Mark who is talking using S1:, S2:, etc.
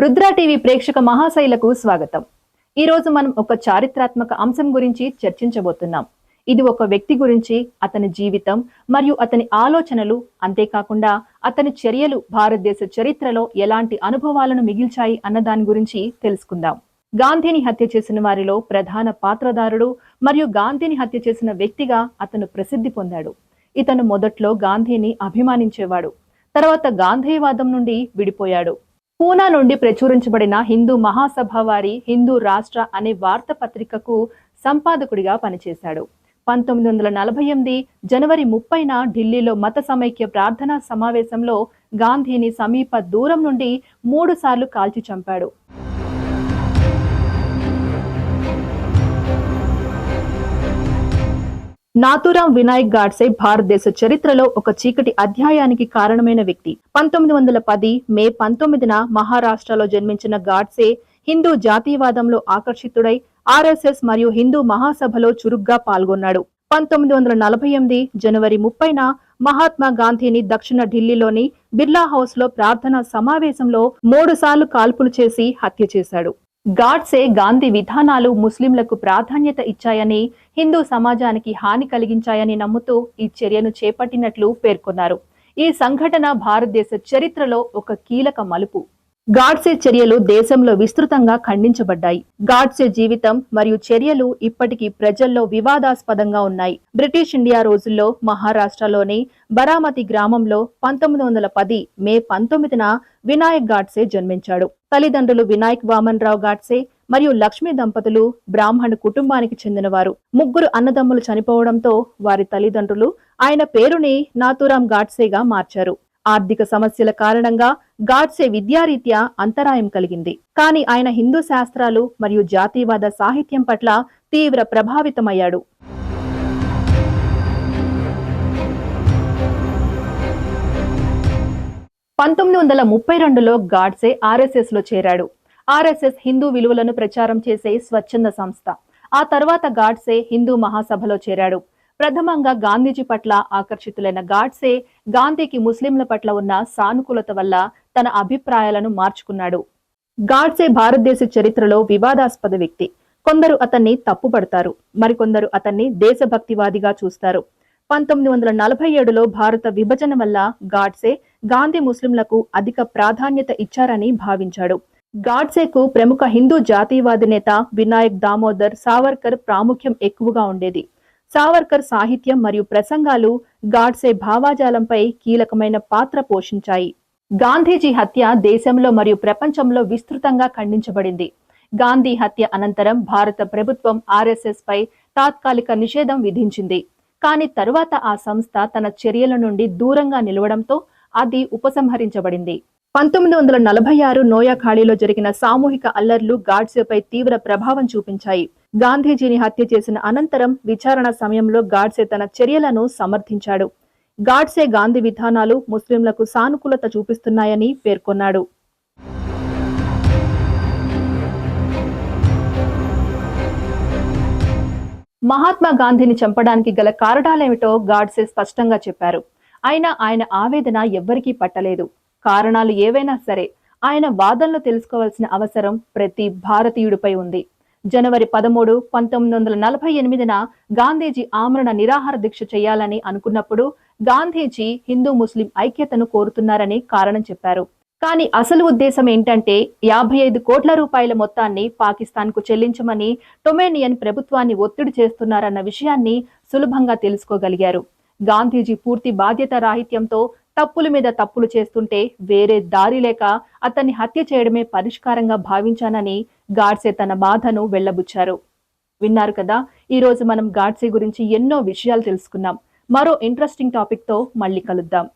S1: Rudra TV ప్రేక్షక మహాశైలకు స్వాగతం. ఈ రోజు మనం ఒక చారిత్రాత్మక అంశం గురించి చర్చించబోతున్నాం. ఇది ఒక వ్యక్తి గురించి అతని జీవితం మరియు అతని ఆలోచనలు అంతేకాకుండా అతని చర్యలు భారతదేశ చరిత్రలో ఎలాంటి అనుభవాలను మిగిల్చాయి అన్న దాని గురించి తెలుసుకుందాం. గాంధీని హత్య చేసిన వారిలో ప్రధాన పాత్రధారుడు మరియు గాంధీని హత్య చేసిన వ్యక్తిగా అతను ప్రసిద్ధి పొందాడు. ఇతను మొదట్లో గాంధీని అభిమానించేవాడు. తర్వాత గాంధీవాదం నుండి విడిపోయాడు. పూనా నుండి ప్రచురించబడిన హిందూ మహాసభ వారి హిందూ రాష్ట్ర అనే వార్తాపత్రికకు సంపాదకుడిగా పనిచేశాడు. పంతొమ్మిది వందల నలభై ఎనిమిది జనవరి ముప్పైన ఢిల్లీలో మత సమైక్య ప్రార్థనా సమావేశంలో గాంధీని సమీప దూరం నుండి మూడు సార్లు కాల్చి చంపాడు. నాథురాం వినాయక్ గాడ్సే భారతదేశ చరిత్రలో ఒక చీకటి అధ్యాయానికి కారణమైన వ్యక్తి. పంతొమ్మిది వందల పది మే పంతొమ్మిదిన మహారాష్ట్రలో జన్మించిన గాడ్సే హిందూ జాతీయవాదంలో ఆకర్షితుడై ఆర్ఎస్ఎస్ మరియు హిందూ మహాసభలో చురుగ్గా పాల్గొన్నాడు. పంతొమ్మిది వందల నలభై ఎనిమిది జనవరి ముప్పైన మహాత్మా గాంధీని దక్షిణ ఢిల్లీలోని బిర్లా హౌస్లో ప్రార్థనా సమావేశంలో మూడు సార్లు కాల్పులు చేసి హత్య చేశాడు. గాడ్సే గాంధీ విధానాలు ముస్లింలకు ప్రాధాన్యత ఇచ్చాయని హిందూ సమాజానికి హాని కలిగించాయని నమ్ముతూ ఈ చర్యను చేపట్టినట్లు పేర్కొన్నారు. ఈ సంఘటన భారతదేశ చరిత్రలో ఒక కీలక మలుపు. గాడ్సే చర్యలు దేశంలో విస్తృతంగా ఖండించబడ్డాయి. గాడ్సే జీవితం మరియు చర్యలు ఇప్పటికీ ప్రజల్లో వివాదాస్పదంగా ఉన్నాయి. బ్రిటిష్ ఇండియా రోజుల్లో మహారాష్ట్రలోని బరామతి గ్రామంలో పంతొమ్మిది వందల పది మే పంతొమ్మిదిన వినాయక్ గాడ్సే జన్మించాడు. తల్లిదండ్రులు వినాయక్ వామన్ రావు గాడ్సే మరియు లక్ష్మీ దంపతులు బ్రాహ్మణ కుటుంబానికి చెందినవారు. ముగ్గురు అన్నదమ్ములు చనిపోవడంతో వారి తల్లిదండ్రులు ఆయన పేరుని నాతురాం గాడ్సేగా మార్చారు. ఆర్థిక సమస్యల కారణంగా గాడ్సే విద్యారీత్యా అంతరాయం కలిగింది. కానీ ఆయన హిందూ శాస్త్రాలు మరియు జాతీయవాద సాహిత్యం పట్ల తీవ్ర ప్రభావితమయ్యాడు. పంతొమ్మిది వందల ముప్పై రెండులో గాడ్సే ఆర్ఎస్ఎస్లో చేరాడు. ఆర్ఎస్ఎస్ హిందూ విలువలను ప్రచారం చేసే స్వచ్ఛంద సంస్థ. ఆ తర్వాత గాడ్సే హిందూ మహాసభలో చేరాడు. ప్రథమంగా గాంధీజీ పట్ల ఆకర్షితులైన గాడ్సే గాంధీకి ముస్లింల పట్ల ఉన్న సానుకూలత వల్ల తన అభిప్రాయాలను మార్చుకున్నాడు. గాడ్సే భారతదేశ చరిత్రలో వివాదాస్పద వ్యక్తి. కొందరు అతన్ని తప్పుపడతారు మరికొందరు అతన్ని దేశభక్తివాదిగా చూస్తారు. పంతొమ్మిది వందల నలభై ఏడులో భారత విభజన వల్ల గాడ్సే గాంధీ ముస్లింలకు అధిక ప్రాధాన్యత ఇచ్చారని భావించాడు. గాడ్సేకు ప్రముఖ హిందూ జాతీయవాది నేత వినాయక్ దామోదర్ సావర్కర్ ప్రాముఖ్యం ఎక్కువగా ఉండేది. సావర్కర్ సాహిత్యం మరియు ప్రసంగాలు గాడ్సే భావాజాలంపై కీలకమైన పాత్ర పోషించాయి. గాంధీజీ హత్య దేశంలో మరియు ప్రపంచంలో విస్తృతంగా ఖండించబడింది. గాంధీ హత్య అనంతరం భారత ప్రభుత్వం ఆర్ఎస్ఎస్ పై తాత్కాలిక నిషేధం విధించింది. కానీ తరువాత ఆ సంస్థ తన చర్యల నుండి దూరంగా నిలవడంతో అది ఉపసంహరించబడింది. పంతొమ్మిది వందల నలభై ఆరు నోయాఖాళీలో జరిగిన సామూహిక అల్లర్లు గాడ్సేపై తీవ్ర ప్రభావం చూపించాయి. గాంధీజీని హత్య చేసిన అనంతరం విచారణ సమయంలో గాడ్సే తన చర్యలను సమర్థించాడు. గాడ్సే గాంధీ విధానాలు ముస్లింలకు సానుకూలత చూపిస్తున్నాయని పేర్కొన్నాడు. మహాత్మా గాంధీని చంపడానికి గల కారణాలేమిటో గాడ్సే స్పష్టంగా చెప్పారు. అయినా ఆయన ఆవేదన ఎవ్వరికీ పట్టలేదు. కారణాలు ఏవైనా సరే ఆయన వాదనలు తెలుసుకోవాల్సిన అవసరం ప్రతి భారతీయుడిపై ఉంది. జనవరి పదమూడు పంతొమ్మిది వందల నలభై ఎనిమిదిన గాంధీజీ ఆమరణ నిరాహార దీక్ష చేయాలని అనుకున్నప్పుడు గాంధీజీ హిందూ ముస్లిం ఐక్యతను కోరుతున్నారని కారణం చెప్పారు. కానీ అసలు ఉద్దేశం ఏంటంటే యాభై ఐదు కోట్ల రూపాయల మొత్తాన్ని పాకిస్తాన్కు చెల్లించమని టొమేనియన్ ప్రభుత్వాన్ని ఒత్తిడి చేస్తున్నారన్న విషయాన్ని సులభంగా తెలుసుకోగలిగారు. గాంధీజీ పూర్తి బాధ్యత రాహిత్యంతో తప్పుల మీద తప్పులు చేస్తుంటే వేరే దారి లేక అతన్ని హత్య చేయడమే పరిష్కారంగా భావించానని గాడ్సే తన బాధను వెళ్ళబుచ్చారు. విన్నారు కదా ఈ రోజు మనం గాడ్సే గురించి ఎన్నో విషయాలు తెలుసుకున్నాం. మరో ఇంట్రెస్టింగ్ టాపిక్తో మళ్ళీ కలుద్దాం.